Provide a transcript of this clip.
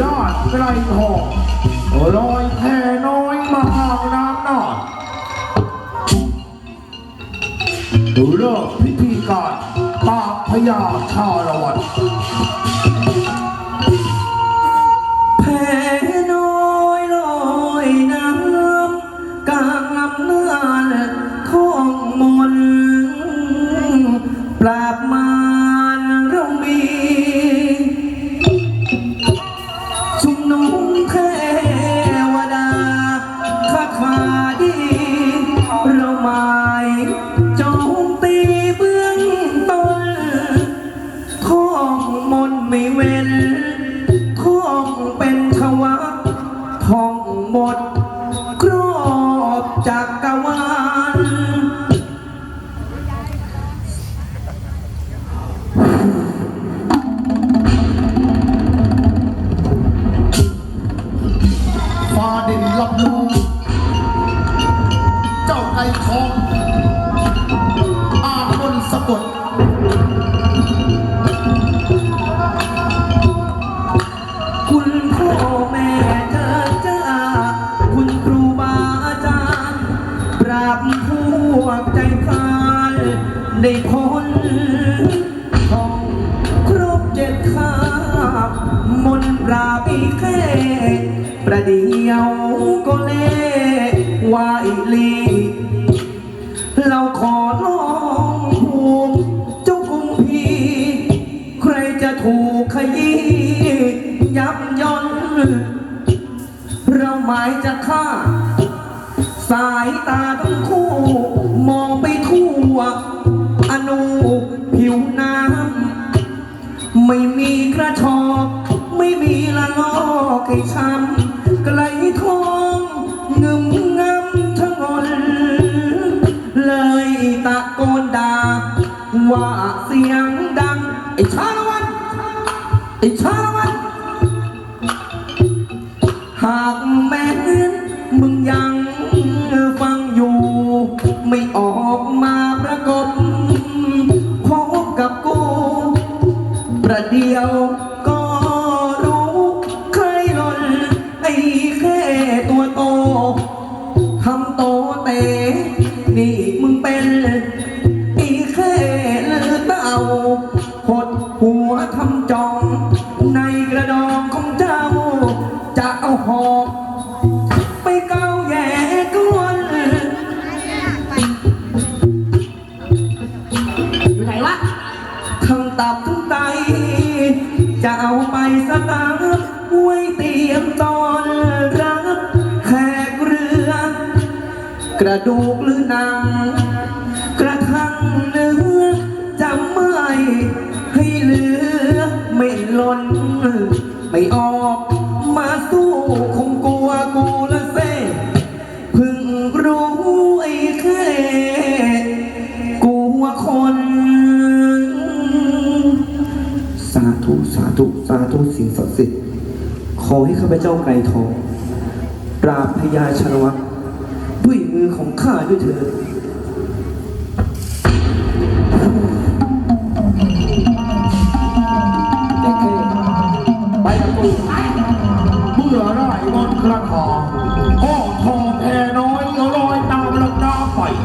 ราชไกรทองลอยแพน้อยมาห่างน้ำนอดดูเลิกพิธีการปราบพญาชาละวัน เจ้าไก่ทองอาบนสะกดคุณพ่อแม่เจอจ้าคุณครูบาอาจารย์ ปราบพวกใจพลานได้พ้นท่องครบเจ็ดคาบมนปราบอีแค่ประเดี๋ยวก็เล่วายลี ขอลองภูมิเจ้ากุมพีใครจะถูกขยี้ยับย่นเราหมายจะฆ่า สายตาทั้งคู่ มองไปทั่วอนูผิวน้ำไม่มีกระชอกไม่มีละลอกให้ช้ำไกลทองงึม ว่าเสียงดัง ไอ้ชาละวันไอ้ชาละวัน หากแม้นมึงยังฟังอยู่ ไม่ออกมา หอกไปเกาแย่ก้วนอยู่ไหนวะทั้งตับทั้งไต จะเอาไปสตาร์ทไว้เตรียมตอนรับแขกเรือ กระดูกหรือหนังกระทั่งเนื้อจะไม่ให้เหลือ ไม่หล่นไม่ออก มาสู้คงกลัวกูละเซ่เพึ่งรู้ไอ้แค่กลัวคน สาธุ สาธุ สาธุ สิ่งศักดิ์สิทธิ์ ขอให้ข้าพเจ้าไกรทองปราบพญาชนวัตด้วยมือของข้าด้วยเถิดไปกับกู Grand Hall.